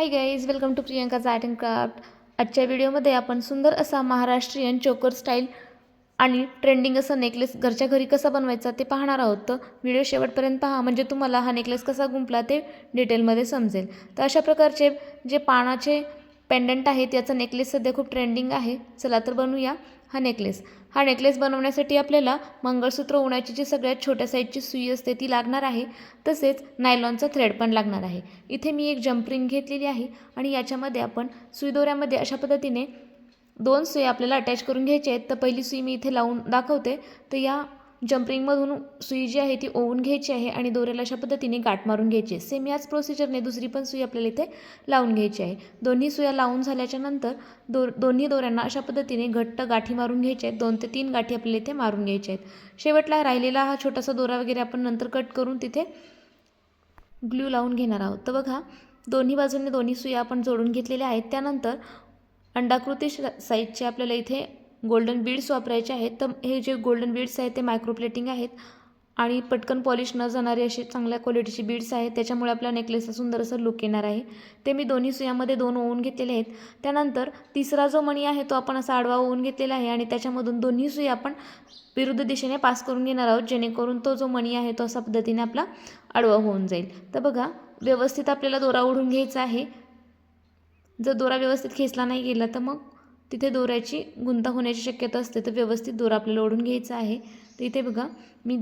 Hi guys welcome to Priyanka's art and craft आजच्या व्हिडिओमध्ये आपण सुंदर असा महाराष्ट्रीयन चोकर स्टाईल आणि ट्रेंडिंग असा नेकलेस घरच्या घरी कसा बनवायचा ते पाहणार आहोत. तर व्हिडिओ शेवटपर्यंत पहा. म्हणजे तुम्हाला हा नेकलेस कसा गुंपला ते डिटेलमध्ये समजेल. तर अशा प्रकारचे जे पानाचे पेंडंट आहेत याचा नेकलेस सध्या खूप ट्रेंडिंग आहे. चला तर बनवूया. हा नेकलेस हा नेकलेस बनवण्यासाठी आपल्याला मंगळसूत्र उन्हाची जी सगळ्यात छोट्या साईजची सुई असते ती लागणार आहे. तसेच नायलॉनचा थ्रेड पण लागणार आहे. इथे मी एक जम्परिंग घेतलेली आहे आणि याच्यामध्ये आपण सुई दोऱ्यामध्ये अशा पद्धतीने दोन सुई आपल्याला अटॅच करून घ्यायची आहेत. तर पहिली सुई मी इथे लावून दाखवते. तर या जम्परिंगमधून सुई जी आहे ती ओवून घ्यायची आहे आणि दोऱ्याला अशा पद्धतीने गाठ मारून घ्यायची आहे. सेम याच प्रोसिजरने दुसरी पण सुई आपल्याला इथे लावून घ्यायची आहे. दोन्ही सुया लावून झाल्याच्यानंतर दो दोन्ही दोऱ्यांना अशा पद्धतीने घट्ट गाठी मारून घ्यायच्या आहेत. दोन ते तीन गाठी आपल्याला इथे मारून घ्यायच्या आहेत. शेवटला राहिलेला हा छोटासा दोरा वगैरे आपण नंतर कट करून तिथे ग्लू लावून घेणार आहोत. तर बघा दोन्ही बाजूंनी दोन्ही सुया आपण जोडून घेतलेल्या आहेत. त्यानंतर अंडाकृती साईजचे आपल्याला इथे गोल्डन बीड्स वापरायचे आहेत. तर हे जे गोल्डन बीड्स आहेत ते मायक्रोप्लेटिंग आहेत. आणि पटकन पॉलिश न जाणारे असे चांगल्या क्वालिटीचे बीड्स आहेत. त्याच्यामुळे आपल्या नेकलेसचा सुंदर असं लुक येणार आहे. ते मी दोन्ही सुयामध्ये दोन ओवून घेतलेले आहेत. त्यानंतर तिसरा जो मणी आहे तो आपण असा आडवा ओवून घेतलेला आहे. आणि त्याच्यामधून दोन्ही सुई आपण विरुद्ध दिशेने पास करून घेणार आहोत. जेणेकरून तो जो मणी आहे तो असा पद्धतीने आपला आडवा होऊन जाईल. तर बघा व्यवस्थित आपल्याला दोरा ओढून घ्यायचा आहे. जर दोरा व्यवस्थित खेचला नाही गेला तर मग तिथे दोऱ्याची गुंता होण्याची शक्यता असते. तर व्यवस्थित दोरा आपल्याला ओढून घ्यायचा आहे. तर इथे बघा मी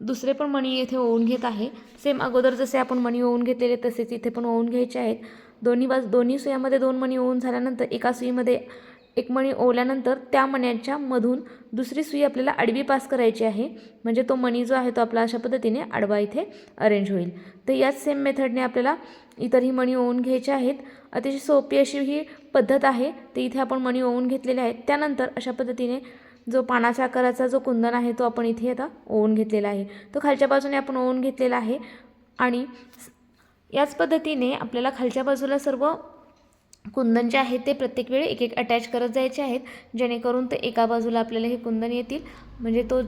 दुसरे पण मणी येथे ओवून घेत आहे. सेम अगोदर जसे आपण मणी ओवून घेतलेले तसेच इथे पण ओवून घ्यायचे आहेत. दोन्ही बाज दोन्ही सुयामध्ये दोन मणी ओवून झाल्यानंतर एका सुईमध्ये एक मणी ओवल्यानंतर त्या मण्याच्या मधून दुसरी सुई आपल्याला आडवी पास करायची आहे. म्हणजे तो मणी जो आहे तो आपला अशा पद्धतीने आडवा इथे अरेंज होईल. तर याच सेम मेथडने आपल्याला इतरही मणी ओवून घ्यायचे आहेत. अतिशय सोपी अशी ही पद्धत आहे. तर इथे आपण मणी ओवून घेतलेले आहेत. त्यानंतर अशा पद्धतीने जो पानाच्या आकाराचा जो कुंदन आहे तो आपण इथे आता ओवून घेतलेला आहे. तो खालच्या बाजूने आपण ओवून घेतलेला आहे. आणि याच पद्धतीने आपल्याला खालच्या बाजूला सर्व कुंदन जे आहे ते प्रत्येक वेळी एक एक अटॅच करत जायचे आहेत. जेणेकरून ते एका बाजूला आपल्याला हे कुंदन येतील. म्हणजे तो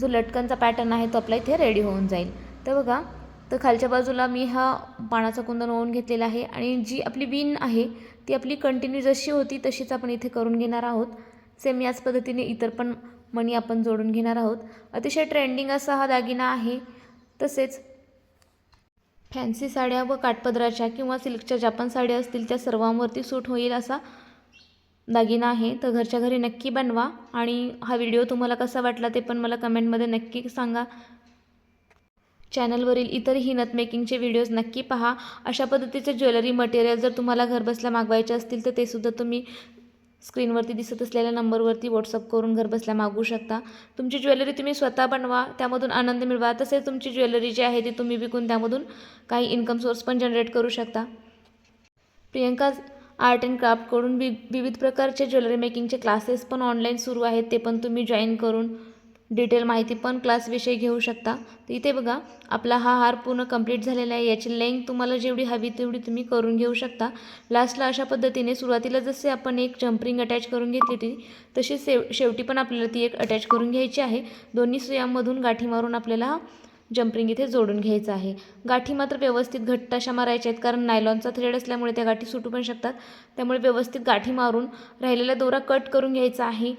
जो लटकनचा पॅटर्न आहे तो आपला इथे रेडी होऊन जाईल. तर बघा तर खालच्या बाजूला मी हा पानाचा कुंदन ओवून घेतलेला आहे आणि जी आपली विण आहे ती आपली कंटिन्यू जशी होती तशीच आपण इथे करून घेणार आहोत. सेम याच पद्धतीने इतर पण मणी आपण जोडून घेणार आहोत. अतिशय ट्रेंडिंग असा हा दागिना आहे. तसेच फॅन्सी साड्या व काठपदराच्या किंवा सिल्कच्या ज्या पण साड्या असतील त्या सर्वांवरती सूट होईल असा दागिना आहे. तर घरच्या घरी नक्की बनवा आणि हा व्हिडिओ तुम्हाला कसा वाटला ते पण मला कमेंटमध्ये नक्की सांगा. चॅनलवरील इतरही नथमेकिंगचे व्हिडिओज नक्की पहा. अशा पद्धतीचे ज्वेलरी मटेरियल जर तुम्हाला घरबसल्या मागवायचे असतील तर ते सुद्धा तुम्ही स्क्रीनवरती दिसत असलेल्या नंबरवरती व्हॉट्सअप करून घरबसल्या मागवू शकता. तुमची ज्वेलरी तुम्ही स्वतः बनवा त्यामधून आनंद मिळवा. तसेच तुमची ज्वेलरी जी आहे ती तुम्ही विकून त्यामधून काही इन्कम सोर्स पण जनरेट करू शकता. प्रियंका आर्ट अँड क्राफ्टकडून वि विविध प्रकारचे ज्वेलरी मेकिंगचे क्लासेस पण ऑनलाईन सुरू आहेत ते पण तुम्ही जॉईन करून डिटेल माहिती पण क्लासविषयी घेऊ शकता. तर इथे बघा आपला हा हार पूर्ण कंप्लीट झालेला आहे. याची लेंथ तुम्हाला जेवढी हवी तेवढी तुम्ही करून घेऊ शकता. लास्टला अशा पद्धतीने सुरुवातीला जसे आपण एक जम्परिंग अटॅच करून घेतली होती तशी शेव शेवटी पण आपल्याला ती एक अटॅच करून घ्यायची आहे. दोन्ही सुयांमधून गाठी मारून आपल्याला जम्परिंग इथे जोडून घ्यायचं आहे. गाठी मात्र व्यवस्थित घट्ट अशा मारायच्या आहेत कारण नायलॉनचा थ्रेड असल्यामुळे त्या गाठी सुटू पण शकतात. त्यामुळे व्यवस्थित गाठी मारून राहिलेला दोरा कट करून घ्यायचा आहे.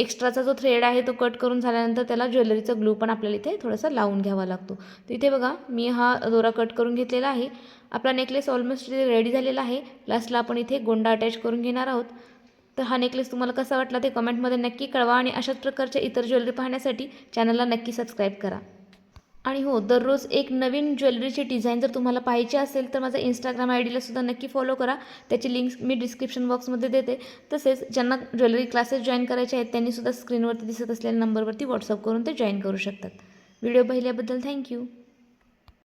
एक्स्ट्राचा जो थ्रेड आहे तो कट करून झाल्यानंतर त्याला ज्वेलरीचा ग्लू पण आपल्याला इथे थोडासा लावून घ्यावा लागतो. तर इथे बघा मी हा दोरा कट करून घेतलेला आहे. आपला नेकलेस ऑलमोस्ट इथे रेडी झालेला आहे. लास्टला आपण इथे गोंडा अटॅच करून घेणार आहोत. तर हा नेकलेस तुम्हाला कसा वाटला ते कमेंटमध्ये नक्की कळवा आणि अशाच प्रकारच्या इतर ज्वेलरी पाहण्यासाठी चॅनलला नक्की सबस्क्राईब करा. आणि हो दररोज एक नवीन ज्वेलरीची डिझाईन जर तुम्हाला पाहिजे असेल तर माझा इंस्टाग्राम आय डीला सुद्धा नक्की फॉलो करा. त्याची लिंक्स मी डिस्क्रिप्शन बॉक्समध्ये देते. तसेच ज्यांना ज्वेलरी क्लासेस जॉईन करायचे आहेत त्यांनीसुद्धा स्क्रीनवरती दिसत असलेल्या नंबरवरती व्हॉट्सअप करून ते जॉईन करू शकतात. व्हिडिओ पाहिल्याबद्दल थँक्यू